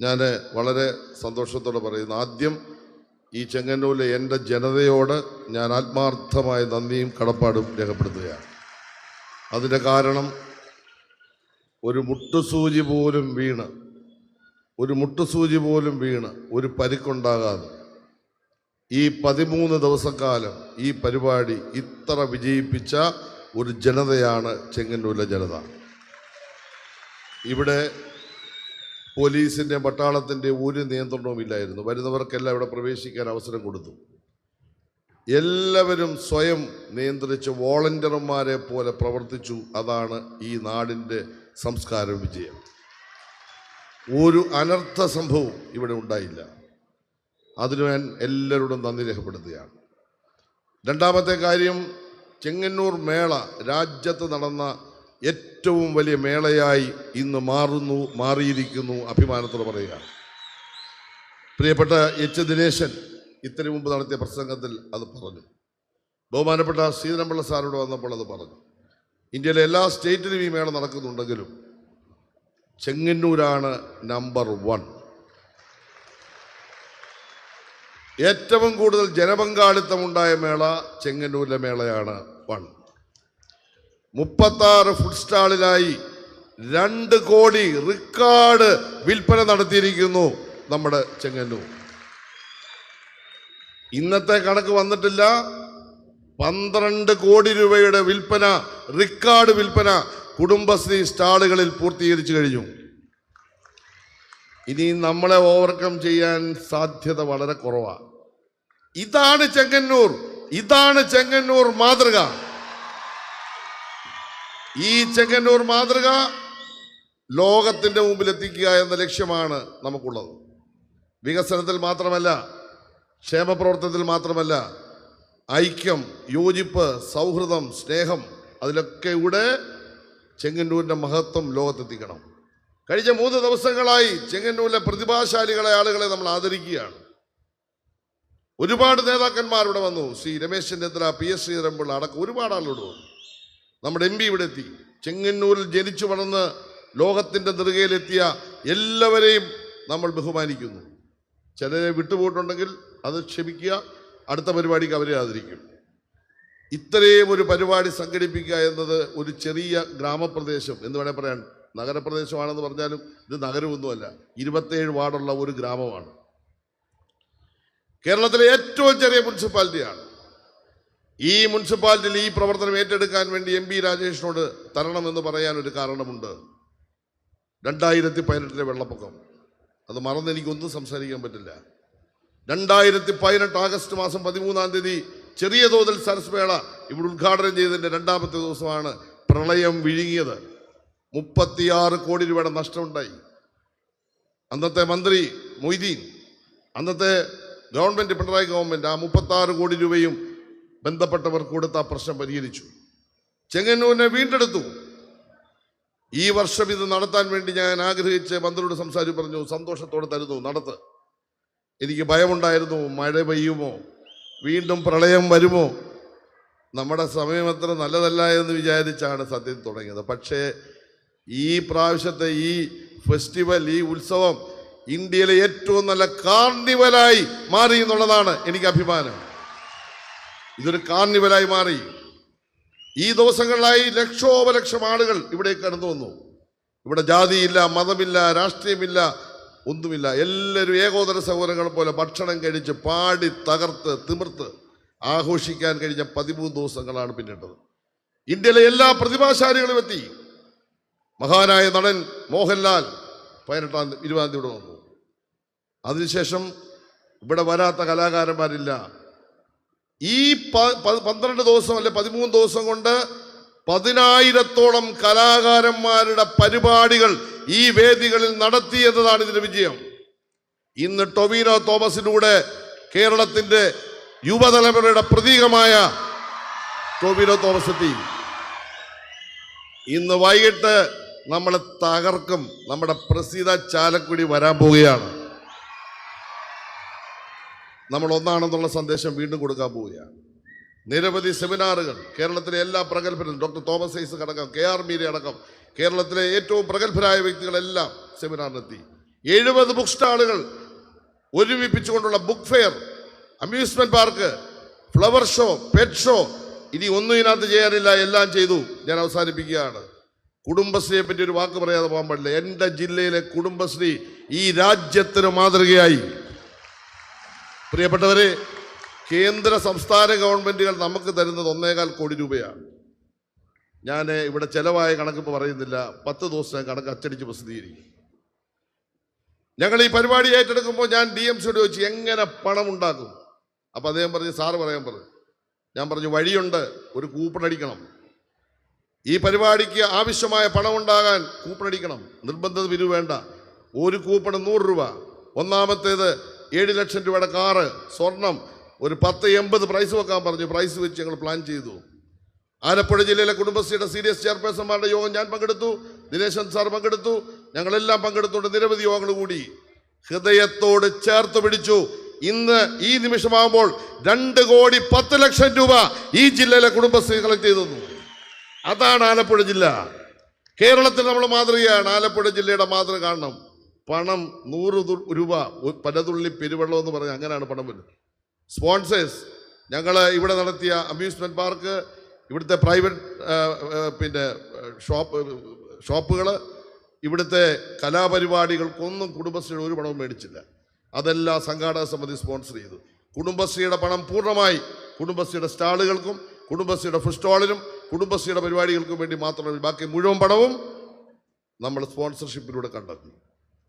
ഞാൻ വളരെ സന്തോഷത്തോടെ പറയുന്നു. ആദ്യം ഈ ചെങ്ങന്നൂരിലെ എന്റെ ജനതയോട് ഞാൻ ആത്മാർത്ഥമായ നന്ദിയും കടപ്പാടും രേഖപ്പെടുത്തുകയാണ്. അതിന്റെ കാരണം ഒരു മുട്ടുസൂചി പോലും വീണ് ഒരു മുട്ടുസൂചി പോലും വീണ് ഒരു പരിക്കുണ്ടാകാതെ ഈ പതിമൂന്ന് ദിവസക്കാലം ഈ പരിപാടി ഇത്ര വിജയിപ്പിച്ച ഒരു ജനതയാണ് ചെങ്ങന്നൂരിലെ ജനത. ഇവിടെ പോലീസിന്റെ പട്ടാളത്തിന്റെ ഒരു നിയന്ത്രണവും ഇല്ലായിരുന്നു. വരുന്നവർക്കെല്ലാം ഇവിടെ പ്രവേശിക്കാൻ അവസരം കൊടുത്തു. എല്ലാവരും സ്വയം നിയന്ത്രിച്ച് വോളണ്ടിയർമാരെ പോലെ പ്രവർത്തിച്ചു. അതാണ് ഈ നാടിന്റെ സംസ്കാര വിജയം. ഒരു അനർത്ഥ സംഭവം ഇവിടെ ഉണ്ടായില്ല. അതിന് ഞാൻ എല്ലാവരോടും നന്ദി രേഖപ്പെടുത്തുകയാണ്. രണ്ടാമത്തെ കാര്യം ചെങ്ങന്നൂർ മേള രാജ്യത്ത് നടന്ന ഏറ്റവും വലിയ മേളയായി ഇന്ന് മാറുന്നു മാറിയിരിക്കുന്നു അഭിമാനത്തോടെ പറയുക. പ്രിയപ്പെട്ട എച്ച് ദിനേശൻ ഇത്തിരി മുമ്പ് നടത്തിയ പ്രസംഗത്തിൽ അത് പറഞ്ഞു. ബഹുമാനപ്പെട്ട ശ്രീധരൻപിള്ള സാറിനോട് വന്നപ്പോൾ അത് പറഞ്ഞു. ഇന്ത്യയിലെ എല്ലാ സ്റ്റേറ്റിലും ഈ മേള നടക്കുന്നുണ്ടെങ്കിലും ചെങ്ങന്നൂരാണ് നമ്പർ വൺ. ഏറ്റവും കൂടുതൽ ജനപങ്കാളിത്തമുണ്ടായ മേള ചെങ്ങന്നൂരിലെ മേളയാണ് വൺ. മുപ്പത്താറ് ഫുഡ് സ്റ്റാളിലായി രണ്ട് കോടി റിക്കാർഡ് വിൽപ്പന നടത്തിയിരിക്കുന്നു നമ്മുടെ ചെങ്ങന്നൂർ. ഇന്നത്തെ കണക്ക് വന്നിട്ടില്ല. പന്ത്രണ്ട് കോടി രൂപയുടെ വിൽപ്പന റിക്കാർഡ് വിൽപ്പന കുടുംബശ്രീ സ്റ്റാളുകളിൽ പൂർത്തീകരിച്ചു കഴിഞ്ഞു. ഇനി നമ്മളെ ഓവർകം ചെയ്യാൻ സാധ്യത വളരെ കുറവാണ് ഇതാണ് ചെങ്ങന്നൂർ. ഇതാണ് ചെങ്ങന്നൂർ മാതൃക. ഈ ചെങ്ങന്നൂർ മാതൃക ലോകത്തിന്റെ മുമ്പിൽ എത്തിക്കുക എന്ന ലക്ഷ്യമാണ് നമുക്കുള്ളത്. വികസനത്തിൽ മാത്രമല്ല ക്ഷേമപ്രവർത്തനത്തിൽ മാത്രമല്ല ഐക്യം യോജിപ്പ് സൗഹൃദം സ്നേഹം അതിലൊക്കെ ഇവിടെ ചെങ്ങന്നൂരിന്റെ മഹത്വം ലോകത്തെത്തിക്കണം. കഴിഞ്ഞ മൂന്ന് ദിവസങ്ങളായി ചെങ്ങന്നൂരിലെ പ്രതിഭാശാലികളെ ആളുകളെ നമ്മൾ ആദരിക്കുകയാണ്. ഒരുപാട് നേതാക്കന്മാർ ഇവിടെ വന്നു. ശ്രീ രമേശ് ചെന്നിത്തല പി എസ് ശ്രീധരൻപിള്ള അടക്കം ഒരുപാട് ആളുകൾ വന്നു. നമ്മുടെ എം പി ഇവിടെ എത്തി. ചെങ്ങന്നൂരിൽ ജനിച്ചു വളർന്ന് ലോകത്തിന്റെ നെറുകയിലെത്തിയ എല്ലാവരെയും നമ്മൾ ബഹുമാനിക്കുന്നു. ചിലരെ വിട്ടുപോയിട്ടുണ്ടെങ്കിൽ അത് ക്ഷമിക്കുക അടുത്ത പരിപാടിക്ക് അവരെ ആദരിക്കും. ഇത്രയും ഒരു പരിപാടി സംഘടിപ്പിക്കുക എന്നത് ഒരു ചെറിയ ഗ്രാമപ്രദേശം എന്ന് വേണേൽ പറയാൻ നഗരപ്രദേശമാണെന്ന് പറഞ്ഞാലും ഇത് നഗരമൊന്നുമല്ല ഇരുപത്തേഴ് വാർഡുള്ള ഒരു ഗ്രാമമാണ്. കേരളത്തിലെ ഏറ്റവും ചെറിയ മുനിസിപ്പാലിറ്റിയാണ്. ഈ മുനിസിപ്പാലിറ്റിയിൽ ഈ പ്രവർത്തനം ഏറ്റെടുക്കാൻ വേണ്ടി എം പി രാജേഷിനോട് തരണമെന്ന് പറയാൻ ഒരു കാരണമുണ്ട്. രണ്ടായിരത്തി പതിനെട്ടിലെ വെള്ളപ്പൊക്കം. അത് മറന്ന് എനിക്കൊന്നും സംസാരിക്കാൻ പറ്റില്ല. രണ്ടായിരത്തി പതിനെട്ട് ആഗസ്റ്റ് മാസം പതിമൂന്നാം തീയതി ചെറിയ തോതിൽ സരസ്മേള ഇവിടെ ഉദ്ഘാടനം ചെയ്തതിന്റെ രണ്ടാമത്തെ ദിവസമാണ് പ്രളയം വിഴുങ്ങിയത്. മുപ്പത്തിയാറ് കോടി രൂപയുടെ നഷ്ടമുണ്ടായി. അന്നത്തെ മന്ത്രി മൊയ്തീൻ അന്നത്തെ ഗവൺമെന്റ് പിണറായി ഗവൺമെന്റ് ആ മുപ്പത്താറ് കോടി രൂപയും ബന്ധപ്പെട്ടവർ കൊടുത്ത ആ പ്രശ്നം പരിഹരിച്ചു. ചെങ്ങന്നൂരിനെ വീണ്ടെടുത്തു. ഈ വർഷം ഇത് നടത്താൻ വേണ്ടി ഞാൻ ആഗ്രഹിച്ച് മന്ത്രിയോട് സംസാരിച്ച് പറഞ്ഞു സന്തോഷത്തോടെ തരുന്നു നടത്ത്. എനിക്ക് ഭയമുണ്ടായിരുന്നു മഴ പെയ്യുമോ? വീണ്ടും പ്രളയം വരുമോ? നമ്മുടെ സമയം അത്ര നല്ലതല്ല എന്ന് വിചാരിച്ചാണ് സത്യം തുടങ്ങിയത്. പക്ഷേ ഈ പ്രാവശ്യത്തെ ഈ ഫെസ്റ്റിവൽ ഈ ഉത്സവം ഇന്ത്യയിലെ ഏറ്റവും നല്ല കാർണിവലായി മാറി എന്നുള്ളതാണ് എനിക്ക് അഭിമാനം. ഇതൊരു കാർണിവലായി മാറി. ഈ ദിവസങ്ങളിലായി ലക്ഷോപലക്ഷം ആളുകൾ ഇവിടെ കടന്നു വന്നു. ഇവിടെ ജാതിയില്ല മതമില്ല രാഷ്ട്രീയമില്ല ഒന്നുമില്ല. എല്ലാവരും ഏകോദര സഹോദരങ്ങൾ പോലെ ഭക്ഷണം കഴിച്ച് പാടി തകർത്ത് തിമിർത്ത് ആഘോഷിക്കാൻ കഴിഞ്ഞ പതിമൂന്ന് ദിവസങ്ങളാണ് പിന്നിട്ടത്. ഇന്ത്യയിലെ എല്ലാ പ്രതിഭാശാലികളും എത്തി. മഹാനായ നടൻ മോഹൻലാൽ പതിനെട്ടാം ഇരുപതാം തീയതി ഇവിടെ വന്നു. അതിനുശേഷം ഇവിടെ വരാത്ത കലാകാരന്മാരില്ല. ഈ പന്ത്രണ്ട് ദിവസം അല്ലെ പതിമൂന്ന് ദിവസം കൊണ്ട് പതിനായിരത്തോളം കലാകാരന്മാരുടെ പരിപാടികൾ ഈ വേദികളിൽ നടത്തി എന്നതാണ് ഇതിന്റെ വിജയം. ഇന്ന് ടൊവിനോ തോമസിലൂടെ കേരളത്തിന്റെ യുവതലമുറയുടെ പ്രതീകമായ ടൊവിനോ തോമസ് എത്തി ഇന്ന് വൈകിട്ട് നമ്മളെ തകർക്കും. നമ്മുടെ പ്രസീത ചാലക്കുടി വരാൻ പോവുകയാണ്. നമ്മൾ ഒന്നാണെന്നുള്ള സന്ദേശം വീണ്ടും കൊടുക്കാൻ പോവുകയാണ്. നിരവധി സെമിനാറുകൾ കേരളത്തിലെ എല്ലാ പ്രഗത്ഭരും ഡോക്ടർ തോമസ് ഐസക് അടക്കം കെ ആർ മീര അടക്കം കേരളത്തിലെ ഏറ്റവും പ്രഗത്ഭരായ വ്യക്തികളെല്ലാം സെമിനാറിനെത്തി. എഴുപത് ബുക്ക് സ്റ്റാളുകൾ ഒരുമിപ്പിച്ചുകൊണ്ടുള്ള book fair amusement park flower show pet show ഇനി ഒന്നും ഇതിനകത്ത് ചെയ്യാനില്ല എല്ലാം ചെയ്തു. ഞാൻ അവസാനിപ്പിക്കുകയാണ്. കുടുംബശ്രീയെ പറ്റി ഒരു വാക്ക് പറയാതെ പോകാൻ പാടില്ല. എന്റെ ജില്ലയിലെ കുടുംബശ്രീ ഈ രാജ്യത്തിന് മാതൃകയായി. പ്രിയപ്പെട്ടവരെ കേന്ദ്ര സംസ്ഥാന ഗവൺമെന്റുകൾ നമുക്ക് തരുന്നത് ഒന്നേകാൽ കോടി രൂപയാണ്. ഞാൻ ഇവിടെ ചെലവായ കണക്കിപ്പോൾ പറയുന്നില്ല. പത്ത് ദിവസം കണക്ക് അച്ചടിച്ച് പ്രസിദ്ധീകരിക്കും. ഞങ്ങൾ ഈ പരിപാടി ഏറ്റെടുക്കുമ്പോൾ ഞാൻ ഡി എം സിയോട് ചോദിച്ചു എങ്ങനെ പണം ഉണ്ടാക്കും? അപ്പം അദ്ദേഹം പറഞ്ഞു സാറ് പറയാൻ പറഞ്ഞു. ഞാൻ പറഞ്ഞു വഴിയുണ്ട് ഒരു കൂപ്പൺ അടിക്കണം. ഈ പരിപാടിക്ക് ആവശ്യമായ പണം ഉണ്ടാകാൻ കൂപ്പൺ അടിക്കണം. നിർബന്ധ പിരിവ് വേണ്ട. ഒരു കൂപ്പൺ നൂറ് രൂപ. ഒന്നാമത്തേത് ഏഴ് ലക്ഷം രൂപയുടെ കാറ് സ്വർണം ഒരു പത്ത് എൺപത് പ്രൈസ് വെക്കാൻ പറഞ്ഞു. പ്രൈസ് വെച്ച് ഞങ്ങൾ പ്ലാൻ ചെയ്തു. ആലപ്പുഴ ജില്ലയിലെ കുടുംബശ്രീയുടെ സീരിയസ് ചെയർപേഴ്സൺമാരുടെ യോഗം ഞാൻ പങ്കെടുത്തു. ദിനേശൻ സാർ പങ്കെടുത്തു. ഞങ്ങളെല്ലാം പങ്കെടുത്തുകൊണ്ട് നിരവധി യോഗങ്ങൾ കൂടി ഹൃദയത്തോട് ചേർത്ത് പിടിച്ചു. ഇന്ന് ഈ നിമിഷമാകുമ്പോൾ രണ്ട് കോടി പത്ത് ലക്ഷം രൂപ ഈ ജില്ലയിലെ കുടുംബശ്രീ കളക്ട് ചെയ്തു അതാണ് ആലപ്പുഴ ജില്ല. കേരളത്തിൽ നമ്മൾ മാതൃകയാണ്. ആലപ്പുഴ ജില്ലയുടെ മാതൃക കാണണം പണം നൂറ് രൂപ പലതുള്ളി പെരുവെള്ളം എന്ന് പറഞ്ഞാൽ അങ്ങനെയാണ് പണം വരുന്നത്. സ്പോൺസേഴ്സ് ഞങ്ങൾ ഇവിടെ നടത്തിയ അമ്യൂസ്മെന്റ് പാർക്ക് ഇവിടുത്തെ പ്രൈവറ്റ് പിന്നെ ഷോപ്പ് ഷോപ്പുകൾ ഇവിടുത്തെ കലാപരിപാടികൾക്കൊന്നും കുടുംബശ്രീയുടെ ഒരു പണവും മേടിച്ചില്ല. അതെല്ലാം സംഘാടക സമിതി സ്പോൺസർ ചെയ്തു. കുടുംബശ്രീയുടെ പണം പൂർണമായി കുടുംബശ്രീയുടെ സ്റ്റാളുകൾക്കും കുടുംബശ്രീയുടെ ഫുഡ് സ്റ്റാളിനും കുടുംബശ്രീയുടെ പരിപാടികൾക്കും വേണ്ടി മാത്രമേ ബാക്കി മുഴുവൻ പണവും നമ്മൾ സ്പോൺസർഷിപ്പിലൂടെ കണ്ടെത്തി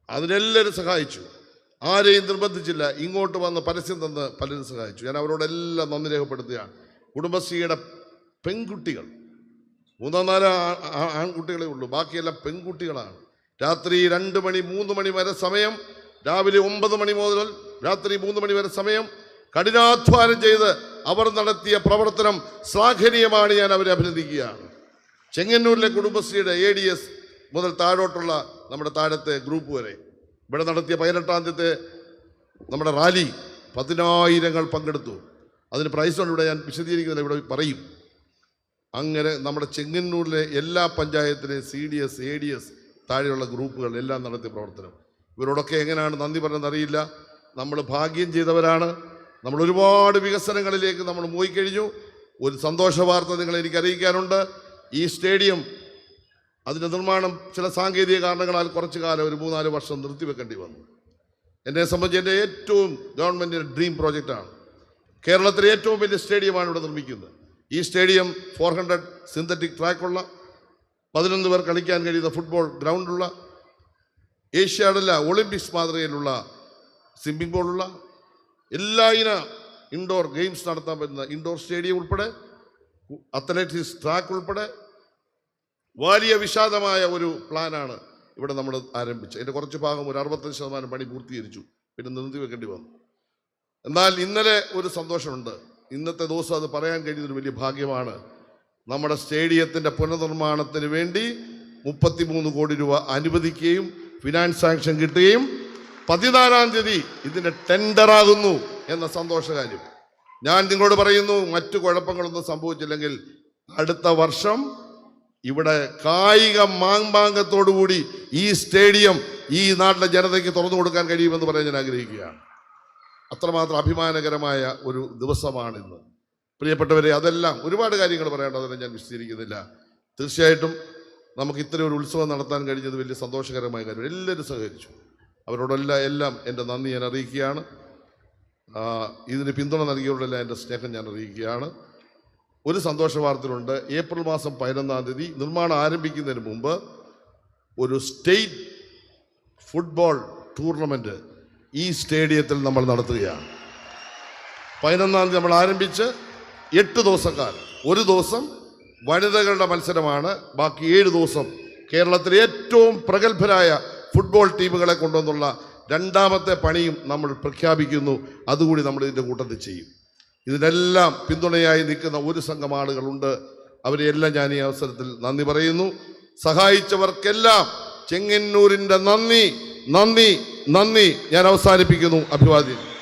അതിനെല്ലാവരും സഹായിച്ചു. ആരെയും നിർബന്ധിച്ചില്ല. ഇങ്ങോട്ട് വന്ന് പരസ്യം തന്ന് പലരും സഹായിച്ചു. ഞാൻ അവരോടെല്ലാം നന്ദി രേഖപ്പെടുത്തുകയാണ്. കുടുംബശ്രീയുടെ പെൺകുട്ടികൾ. മൂന്നോ നാലോ ആൺകുട്ടികളെ ഉള്ളൂ. ബാക്കിയെല്ലാം പെൺകുട്ടികളാണ്. രാത്രി രണ്ട് മണി മൂന്ന് മണി വരെ സമയം രാവിലെ ഒമ്പത് മണി മുതൽ രാത്രി മൂന്ന് മണി വരെ സമയം കഠിനാധ്വാനം ചെയ്ത് അവർ നടത്തിയ പ്രവർത്തനം ശ്ലാഘനീയമാണ്. ഞാൻ അവരെ അഭിനന്ദിക്കുകയാണ്. ചെങ്ങന്നൂരിലെ കുടുംബശ്രീയുടെ എ ഡി എസ് മുതൽ താഴോട്ടുള്ള നമ്മുടെ താഴത്തെ ഗ്രൂപ്പ് വരെ. ഇവിടെ നടത്തിയ പതിനെട്ടാം തീയതി നമ്മുടെ റാലി പതിനായിരങ്ങൾ പങ്കെടുത്തു. അതിന് പ്രൈസുണ്ട് ഇവിടെ ഞാൻ വിശദീകരിക്കുന്നില്ല ഇവിടെ പറയും. അങ്ങനെ നമ്മുടെ ചെങ്ങന്നൂരിലെ എല്ലാ പഞ്ചായത്തിലെയും C D S A D S താഴെയുള്ള ഗ്രൂപ്പുകൾ എല്ലാം നടത്തിയ പ്രവർത്തനം. ഇവരോടൊക്കെ എങ്ങനെയാണ് നന്ദി പറഞ്ഞതെന്ന് അറിയില്ല. നമ്മൾ ഭാഗ്യം ചെയ്തവരാണ്. നമ്മൾ ഒരുപാട് വികസനങ്ങളിലേക്ക് നമ്മൾ പോയിക്കഴിഞ്ഞു ഒരു സന്തോഷ വാർത്ത നിങ്ങൾ എനിക്ക് അറിയിക്കാനുണ്ട്. ഈ സ്റ്റേഡിയം അതിന്റെ നിർമ്മാണം ചില സാങ്കേതിക കാരണങ്ങളാൽ കുറച്ചു കാലം ഒരു മൂന്നാൽ വർഷം നിർത്തിവെക്കേണ്ടി വന്നു. എന്നെ സംബന്ധിച്ച് എന്റെ ഏറ്റവും ഗവൺമെന്റിന്റെ ഡ്രീം പ്രോജക്റ്റാണ്. കേരളത്തിലെ ഏറ്റവും വലിയ സ്റ്റേഡിയമാണ് ഇവിടെ നിർമ്മിക്കുന്നത്. ഈ സ്റ്റേഡിയം ഫോർ ഹൺഡ്രഡ് സിന്തറ്റിക് ട്രാക്കുള്ള പതിനൊന്ന് പേർ കളിക്കാൻ കഴിയുന്ന ഫുട്ബോൾ ഗ്രൗണ്ടുള്ള ഏഷ്യാഡല്ല ഒളിമ്പിക്സ് മാതൃകയിലുള്ള സ്വിമ്മിംഗ് പൂളുള്ള എല്ലാ ഇന ഇൻഡോർ ഗെയിംസ് നടത്താൻ പറ്റുന്ന ഇൻഡോർ സ്റ്റേഡിയം ഉൾപ്പെടെ അത്ലറ്റിക്സ് ട്രാക്ക് ഉൾപ്പെടെ വലിയ വിഷാദമായ ഒരു പ്ലാനാണ് ഇവിടെ നമ്മൾ ആരംഭിച്ചത്. അതിന്റെ കുറച്ച് ഭാഗം ഒരു അറുപത്തഞ്ച് ശതമാനം പണി പൂർത്തീകരിച്ചു. പിന്നെ നിർത്തി വെക്കേണ്ടി വന്നു. എന്നാൽ ഇന്നലെ ഒരു സന്തോഷമുണ്ട്. ഇന്നത്തെ ദിവസം അത് പറയാൻ കഴിയുന്നൊരു വലിയ ഭാഗ്യമാണ്. നമ്മുടെ സ്റ്റേഡിയത്തിന്റെ പുനർനിർമ്മാണത്തിന് വേണ്ടി മുപ്പത്തിമൂന്ന് കോടി രൂപ അനുവദിക്കുകയും ഫിനാൻസ് സാങ്ഷൻ കിട്ടുകയും പതിനാലാം തീയതി ഇതിന്റെ ടെൻഡറാകുന്നു എന്ന സന്തോഷകാര്യം ഞാൻ നിങ്ങളോട് പറയുന്നു മറ്റു കുഴപ്പങ്ങളൊന്നും സംഭവിച്ചില്ലെങ്കിൽ അടുത്ത വർഷം ഇവിടെ കായിക മാങ്പാങ്കത്തോടുകൂടി ഈ സ്റ്റേഡിയം ഈ നാട്ടിലെ ജനതയ്ക്ക് തുറന്നു കൊടുക്കാൻ കഴിയുമെന്ന് പറയാൻ ഞാൻ ആഗ്രഹിക്കുകയാണ്. അത്രമാത്രം അഭിമാനകരമായ ഒരു ദിവസമാണിന്ന്. പ്രിയപ്പെട്ടവരെ അതെല്ലാം ഒരുപാട് കാര്യങ്ങൾ പറയേണ്ടതെല്ലാം ഞാൻ വിശദീകരിക്കുന്നില്ല. തീർച്ചയായിട്ടും നമുക്ക് ഇത്തരം ഒരു ഉത്സവം നടത്താൻ കഴിഞ്ഞത് വലിയ സന്തോഷകരമായ കാര്യം. എല്ലാവരും സഹകരിച്ചു. അവരോടെല്ലാം എല്ലാം എന്റെ നന്ദി ഞാൻ അറിയിക്കുകയാണ്. ഇതിന് പിന്തുണ നൽകിയവരോടെല്ലാം എന്റെ സ്നേഹം ഞാൻ അറിയിക്കുകയാണ്. ഒരു സന്തോഷ വാർത്തയുണ്ട് ഏപ്രിൽ മാസം പതിനൊന്നാം തീയതി നിർമ്മാണം ആരംഭിക്കുന്നതിന് മുമ്പ് ഒരു സ്റ്റേറ്റ് ഫുട്ബോൾ ടൂർണമെന്റ് ഈ സ്റ്റേഡിയത്തിൽ നമ്മൾ നടത്തുകയാണ്. പതിനൊന്നാം തീയതി നമ്മൾ ആരംഭിച്ച് എട്ട് ദിവസക്കാലം. ഒരു ദിവസം വനിതകളുടെ മത്സരമാണ്. ബാക്കി ഏഴ് ദിവസം കേരളത്തിലെ ഏറ്റവും പ്രഗത്ഭരായ ഫുട്ബോൾ ടീമുകളെ കൊണ്ടുവന്നുള്ള രണ്ടാമത്തെ പണിയും നമ്മൾ പ്രഖ്യാപിക്കുന്നു. അതുകൂടി നമ്മൾ ഇതിന്റെ കൂട്ടത്തിൽ ചെയ്യും. ഇതിനെല്ലാം പിന്തുണയായി നിൽക്കുന്ന ഒരു സംഘം ആളുകളുണ്ട്. അവരെയെല്ലാം ഞാൻ ഈ അവസരത്തിൽ നന്ദി പറയുന്നു. സഹായിച്ചവർക്കെല്ലാം ചെങ്ങന്നൂരിന്റെ നന്ദി നന്ദി നന്ദി ഞാൻ അവസാനിപ്പിക്കുന്നു. അഭിവാദ്യം.